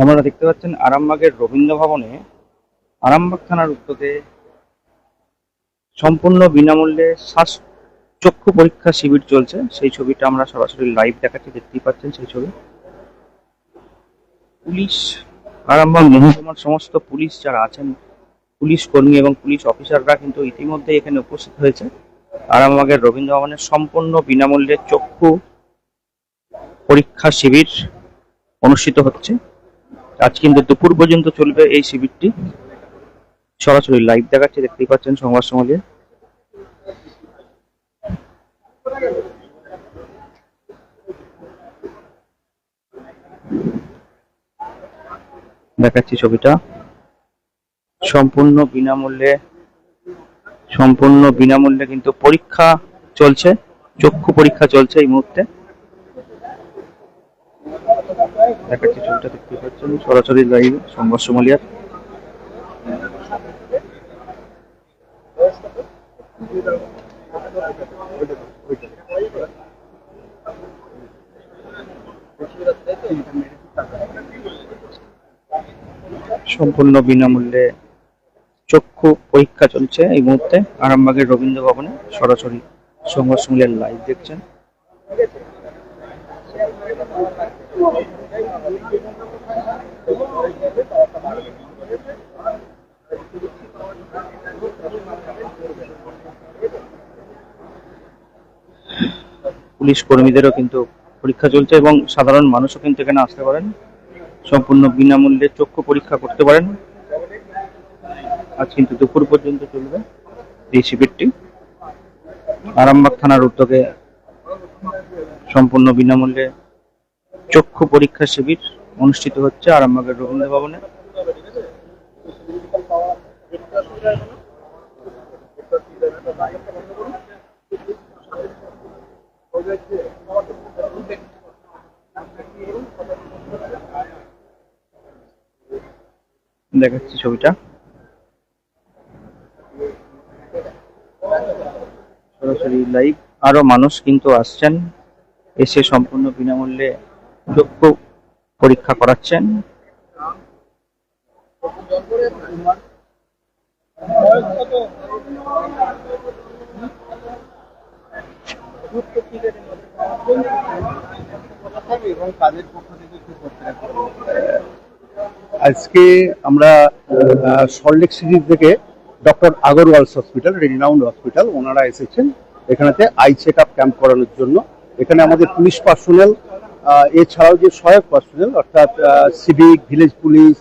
আপনারা দেখতে পাচ্ছেন আরামবাগের রবীন্দ্র ভবনে আরামবাগ থানার উদ্যোগে সম্পূর্ণ বিনামূল্যে শ্বাস চক্ষু পরীক্ষা শিবির চলছে। সেই ছবিটা আমরা সরাসরি লাইভ দেখাচ্ছি, দেখতেই পাচ্ছেন সেই ছবি। পুলিশ, আরামবাগ মহকুমার সমস্ত পুলিশ যারা আছেন, পুলিশ কর্মী এবং পুলিশ অফিসাররা কিন্তু ইতিমধ্যে এখানে উপস্থিত হয়েছে। আরামবাগের রবীন্দ্র ভবনে সম্পূর্ণ বিনামূল্যে চক্ষু পরীক্ষা শিবির অনুষ্ঠিত হচ্ছে। আজ কিন্তু দুপুর পর্যন্ত চলবে এই শিবিরটি। সরাসরি লাইভ দেখাচ্ছে, দেখতেই পাচ্ছেন সংবাদ সমাজে। দেখাচ্ছি ছবিটা। সম্পূর্ণ বিনামূল্যে সম্পূর্ণ বিনামূল্যে কিন্তু পরীক্ষা চলছে, চক্ষু পরীক্ষা চলছে এই মুহূর্তে। দেখাচ্ছি ছবিটা দেখতে পাচ্ছেন। সরাসরি লাইভ, সংবাদ সোমালিয়ার। সম্পূর্ণ বিনামূল্যে চক্ষু পরীক্ষা চলছে এই মুহূর্তে। আরামবাগের রবীন্দ্র ভবনে সরাসরি সংবাদ সোমালিয়ার লাইভ দেখছেন। পুলিশ কর্মীদেরও কিন্তু পরীক্ষা চলছে এবং সাধারণ মানুষও কিন্তু এখানে আসতে পারেন। সম্পূর্ণ বিনামূল্যে চক্ষু পরীক্ষা করতে পারেন। আজ কিন্তু দুপুর পর্যন্ত চলবে এই শিবিরটি। আরামবাগ থানার উদ্যোগে সম্পূর্ণ বিনামূল্যে চক্ষু পরীক্ষা শিবির অনুষ্ঠিত হচ্ছে আরামবাগের রবীন্দ্র ভবনে। দেখাচ্ছি ছবিটা। সরাসরি লাইভ আরও মানুষ কিন্তু আসছেন। এসে সম্পূর্ণ বিনামূল্যে চক্ষু পরীক্ষা করাচ্ছেন। আজকে আমরা সল্টলেক সিটি থেকে doctor Agarwals hospital renowned hospital ওনারা এসেছেন। এখানেতে আই চেক আপ ক্যাম্প করানোর জন্য। এখানে আমাদের পুলিশ পার্সোনাল এছাড়াও যে সহায়ক পার্সোনাল অর্থাৎ সিভিক ভিলেজ পুলিশ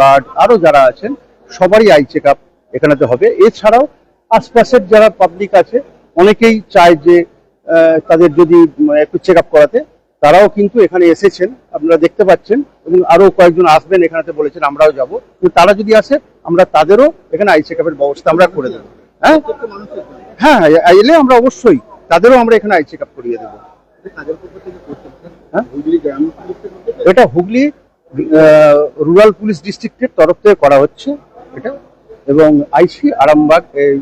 গার্ড আরও যারা আছেন, সবারই আই চেক আপ এখানেতে হবে। এছাড়াও আশপাশের যারা পাবলিক আছে, অনেকেই চায় যে তাদের যদি একটু চেক আপ করাতে, তারাও কিন্তু এখানে এসেছেন, আপনারা দেখতে পাচ্ছেন, এবং আরও কয়েকজন আসবেন এখানেতে বলেছেন, আমরাও যাব। তারা যদি আসে, আমরা তাদেরও এখানে আই চেক আপের ব্যবস্থা আমরা করে দেবো। হ্যাঁ? হ্যাঁ এলে আমরা অবশ্যই, তাদেরও আমরা এখানে আই চেক আপ করিয়ে দেবো। এটা হুগলি রুরাল পুলিশ ডিস্ট্রিক্টের তরফ থেকে করা হচ্ছে এটা। এবং আইসি আরামবাগ এই,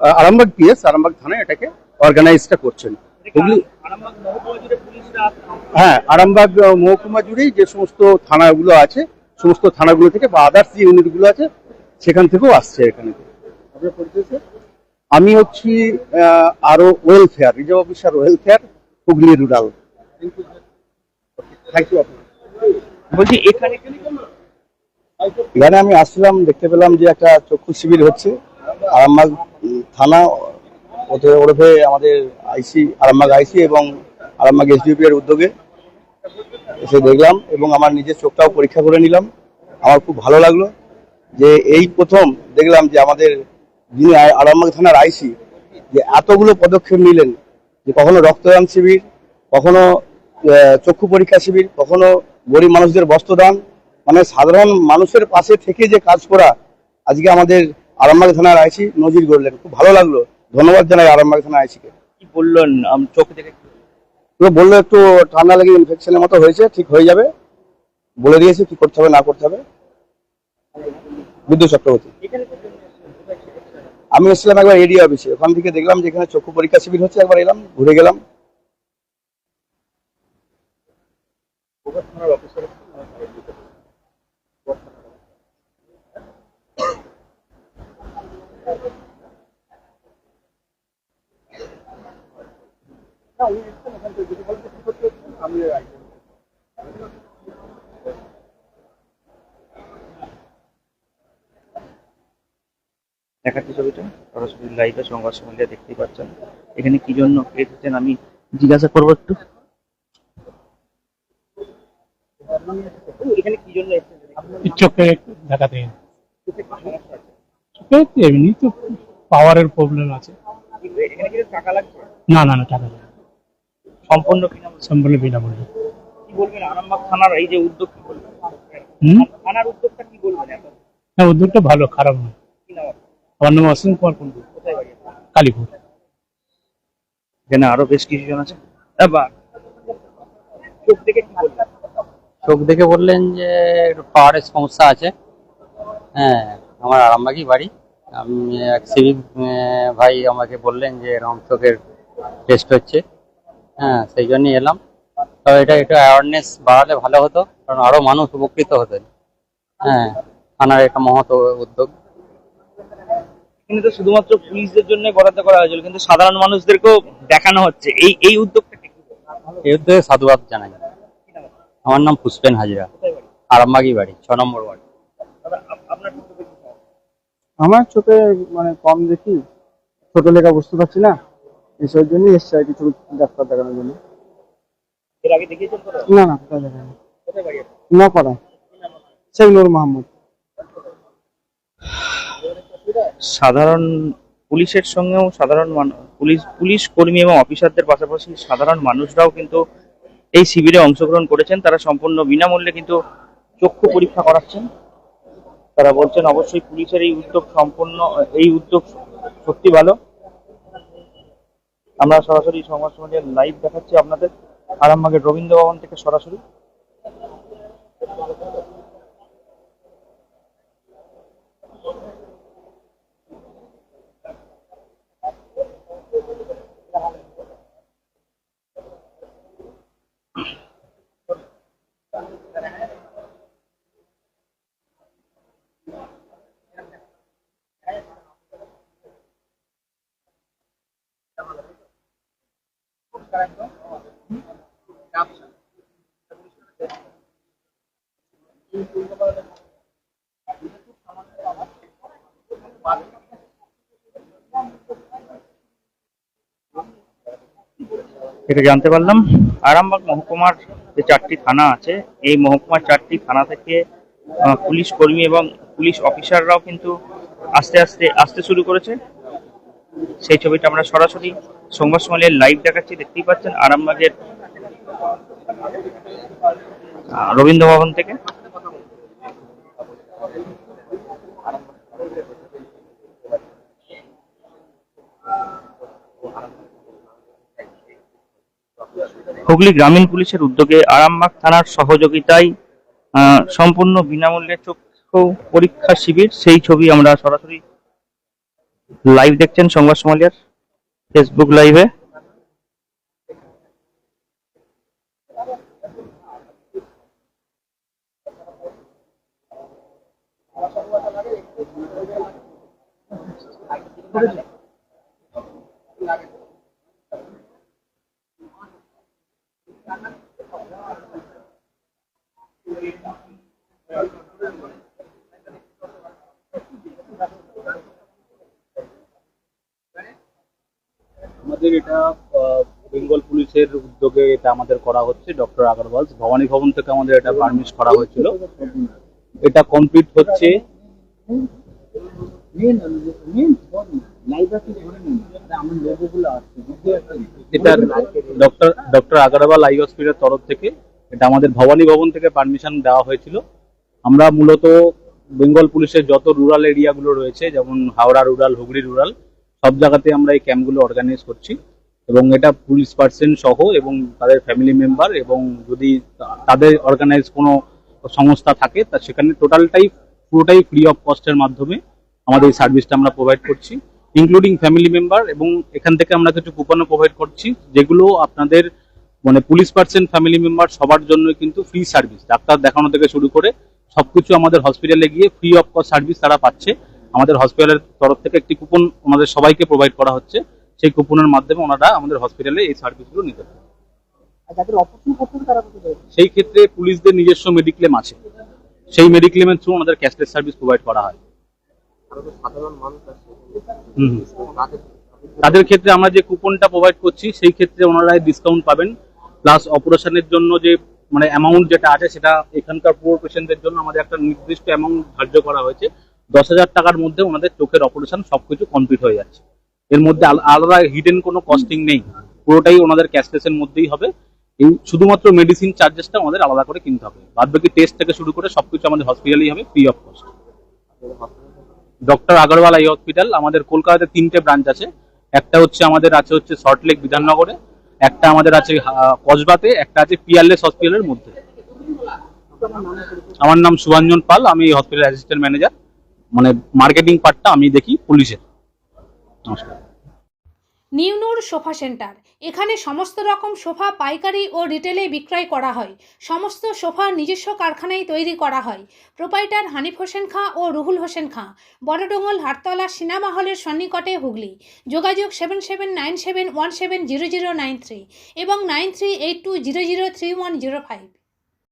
আরামবাগ পিএস আরামবাগ থানায় এটাকে অর্গানাইজটা করছেন। হুগলি হ্যাঁ আরামবাগ মহকুমা জুড়েই যে সমস্ত থানাগুলো আছে সমস্ত থানাগুলো থেকে বা আদার্স যে ইউনিটগুলো আছে সেখান থেকেও আসছে এখানে। আমি হচ্ছি আরও welfare reserve officer welfare Hooghly rural thank you বলছি এখানে এখানে আমি আসছিলাম দেখতে পেলাম যে একটা চক্ষু শিবির হচ্ছে। আরামবাগ থানা ওরফে আমাদের আইসি আরামবাগ আইসি এবং আরামবাগ এসডিপি এর উদ্যোগে এসে দেখলাম এবং আমার নিজের চোখটাও পরীক্ষা করে নিলাম। আমার খুব ভালো লাগল যে এই প্রথম দেখলাম যে আমাদের যিনি আরামবাগ থানার আইসি যে এতগুলো পদক্ষেপ নিলেন যে কখনো রক্তদান শিবির কখনো চক্ষু পরীক্ষা শিবির কখনো গরিব মানুষদের বস্ত্রদান মানে সাধারণ মানুষের পাশে থেকে যে কাজ করা আজকে আমাদের আরামবাগ থানার আইসি নজির গড়লেন। খুব ভালো লাগল। ধন্যবাদ জানাই আরামবাগ থানার আইসিকে। কি বললেন? চোখ দেখে তো বলল একটু ঠান্ডা লেগে ইনফেকশনের মতো হয়েছে ঠিক হয়ে যাবে। বলে দিয়েছে কি করতে হবে না করতে হবে। বিদ্যুৎ চক্রবর্তী। আমি এসেছিলাম একবার এডি অফিসে ওখান থেকে দেখলাম যে এখানে চক্ষু পরীক্ষা শিবির হচ্ছে একবার এলাম ঘুরে গেলাম। থানার অফিসার দেখাচ্ছি ছবিটা সরাসরি লাইভে সংবাদ সম্বন্ধে দেখতেই পাচ্ছেন। এখানে কি জন্য কে এসেছেন আমি জিজ্ঞাসা করব একটু। এখানে কি জন্য এসেছেন দেখাতে চোখে এমনি তো পাওয়ারের প্রবলেম আছে। টাকা না না না টাকা নেই। সম্পূর্ণ বিনামূল্যে। সম্পূর্ণ বিনামূল্যে। কি বলবেন আরামবাগ থানার এই যে উদ্যোগ কি বলবেন? থানার উদ্যোগটা কি বলবেন হ্যাঁ উদ্যোগটা ভালো খারাপ নাম আমার নাম অসীম কুমার কুন্ডু? কালীপুর। এখানে আরও বেশ কিছু জন আছে বা চোখ থেকে কি বলবেন? চোখ দেখে বললেন যে একটু পাওয়ারের সমস্যা আছে। হ্যাঁ আমার আরামবাগই বাড়ি। আমি এক সিভিক ভাই আমাকে বললেন যে এরকম চোখের টেস্ট হচ্ছে। হ্যাঁ সেই জন্যই এলাম। তো এটা একটু অ্যাওয়ারনেস বাড়ালে ভালো হতো কারণ আরও মানুষ উপকৃত হতেন। হ্যাঁ থানার একটা মহৎ উদ্যোগ। কিন্তু তো শুধুমাত্র পুলিশদের জন্য বরাদ্দ করা হয়েছিল কিন্তু সাধারণ মানুষদেরকেও দেখানো হচ্ছে। এই এই উদ্যোগটা এই উদ্যোগে সাধুবাদ জানাই। আমার নাম পুষ্পেন হাজরা কোথায় বাড়ি? বাড়ি ছ নম্বর ওয়ার্ড? আমার চোখে মানে কম দেখি ছোট লেখা বুঝতে পারছি না এসবের জন্যই এসছে আর কি চোখ ডাক্তার দেখানোর জন্য? না না কোথায় দেখানো? না পাড়া শেখ নূর মাহমুদ। সাধারণ পুলিশের সঙ্গেও সাধারণ মানুষ পুলিশ পুলিশ কর্মী এবং অফিসারদের পাশাপাশি সাধারণ মানুষরাও কিন্তু এই শিবিরে অংশগ্রহণ করেছেন, তারা সম্পূর্ণ বিনামূল্যে কিন্তু চক্ষু পরীক্ষা করাচ্ছেন। তারা বলছেন, অবশ্যই পুলিশের এই উদ্যোগ সম্পূর্ণ, এই উদ্যোগ সত্যি ভালো। আমরা সরাসরি সংবাদ সমাজের লাইভ দেখাচ্ছি আপনাদের, আরামবাগের রবীন্দ্র ভবন থেকে সরাসরি। থেকে জানতে পারলাম। আরামবাগ মহকুমার যে চারটি থানা আছে, এই মহকুমার চারটি থানা থেকে পুলিশ কর্মী এবং পুলিশ অফিসাররাও কিন্তু আস্তে আস্তে, আসতে শুরু করেছে। সেই ছবিটা আমরা সরাসরি সংবাদ সম্মেলনের লাইভ দেখাচ্ছি, দেখতেই পাচ্ছেন আরামবাগের রবীন্দ্র ভবন থেকে। হুগলি গ্রামীণ পুলিশের উদ্যোগে আরামবাগ থানার সহযোগিতায় সম্পূর্ণ বিনামূল্যে চক্ষু পরীক্ষা শিবির সেই ছবি আমরা সরাসরি লাইভ দেখছেন সংবাদ সমালিয়ার ফেসবুক লাইভে আমাদের এটা বেঙ্গল পুলিশের উদ্যোগে এটা আমাদের করা হচ্ছে, ডক্টর আগরওয়াল। ভবানী ভবন থেকে আমাদের এটা পারমিট করা হয়েছিল। এটা কমপ্লিট হচ্ছে। আগরওয়াল আই তরফ থেকে এটা আমাদের ভবানী ভবন থেকে পারমিশন দেওয়া হয়েছিল। আমরা মূলত বেঙ্গল পুলিশের যত রুরাল এরিয়াগুলো রয়েছে, যেমন হাওড়া রুরাল হুগলি রুরাল সব জায়গাতে আমরা এই ক্যাম্পগুলো অর্গানাইজ করছি এবং এটা পুলিশ পার্সন সহ এবং তাদের ফ্যামিলি মেম্বার এবং যদি তাদের অর্গানাইজ কোনো সংস্থা থাকে, তা সেখানে টোটালটাই পুরোটাই ফ্রি অফ কস্টের মাধ্যমে আমাদের এই সার্ভিসটা আমরা প্রোভাইড করছি ইনক্লুডিং ফ্যামিলি মেম্বার এবং এখান থেকে আমরা কিছু কুপনও প্রোভাইড করছি, যেগুলো আপনাদের মানে পুলিশ পার্সন ফ্যামিলি মেম্বার সবার জন্য কিন্তু ফ্রি সার্ভিস ডাক্তার দেখানো থেকে শুরু করে সবকিছু আমাদের হসপিটালে গিয়ে ফ্রি অফ কস্ট সার্ভিস তারা পাচ্ছে। আমাদের হসপিটালের তরফ থেকে একটি কুপন আমাদের সবাইকে প্রোভাইড করা হচ্ছে। সেই কুপনের মাধ্যমে ওনারা আমাদের হসপিটালে এই সার্ভিসগুলো নিতে পারে? সেই ক্ষেত্রে পুলিশদের নিজস্ব মেডিক্লেম আছে। সেই মেডিক্লেমের থ্রু ওনাদের ক্যাশলেস সার্ভিস প্রোভাইড করা হয়। তাদের ক্ষেত্রে আমরা যে কুপনটা প্রোভাইড করছি সেই ক্ষেত্রে ওনারা ডিসকাউন্ট পাবেন। প্লাস অপারেশনের জন্য যে মানে অ্যামাউন্ট যেটা আছে সেটা এখানকার পুরো পেশেন্টদের জন্য আমাদের একটা নির্দিষ্ট অ্যামাউন্ট ধার্য করা হয়েছে। দশ হাজার টাকার মধ্যে ওনাদের চোখের অপারেশন সবকিছু কমপ্লিট হয়ে যাচ্ছে। এর মধ্যে আলাদা হিডেন কোনো কস্টিং নেই। পুরোটাই ওনাদের ক্যাশলেসের মধ্যেই হবে। এই শুধুমাত্র মেডিসিন চার্জেসটা আমাদের আলাদা করে কিনতে হবে। বাদ বাকি টেস্ট থেকে শুরু করে সবকিছু আমাদের হসপিটালেই হবে free of cost doctor Agarwal eye hospital আমাদের কলকাতাতে তিনটে ব্রাঞ্চ আছে। একটা হচ্ছে আমাদের, আছে হচ্ছে সল্টলেক বিধাননগরে, একটা আমাদের আছে কসবাতে, একটা আছে পিয়ারলেস হসপিটালের মধ্যে। আমার নাম সুভাঞ্জন পাল, আমি হসপিটাল অ্যাসিস্ট্যান্ট ম্যানেজার মানে মার্কেটিং পার্টটা আমি দেখি পুলিশের। নিউনুর সোফা সেন্টার। এখানে সমস্ত রকম সোফা পাইকারি ও রিটেলে বিক্রয় করা হয়। সমস্ত সোফা নিজস্ব কারখানায় তৈরি করা হয়। প্রোপাইটার হানিফ হোসেন খাঁ ও রুহুল হোসেন খাঁ। বড়ডোঙ্গল হাটতলা সিনেমা হলের সন্নিকটে হুগলি। যোগাযোগ seven seven nine seven one seven zero zero nine three এবং nine three eight two zero zero three one zero five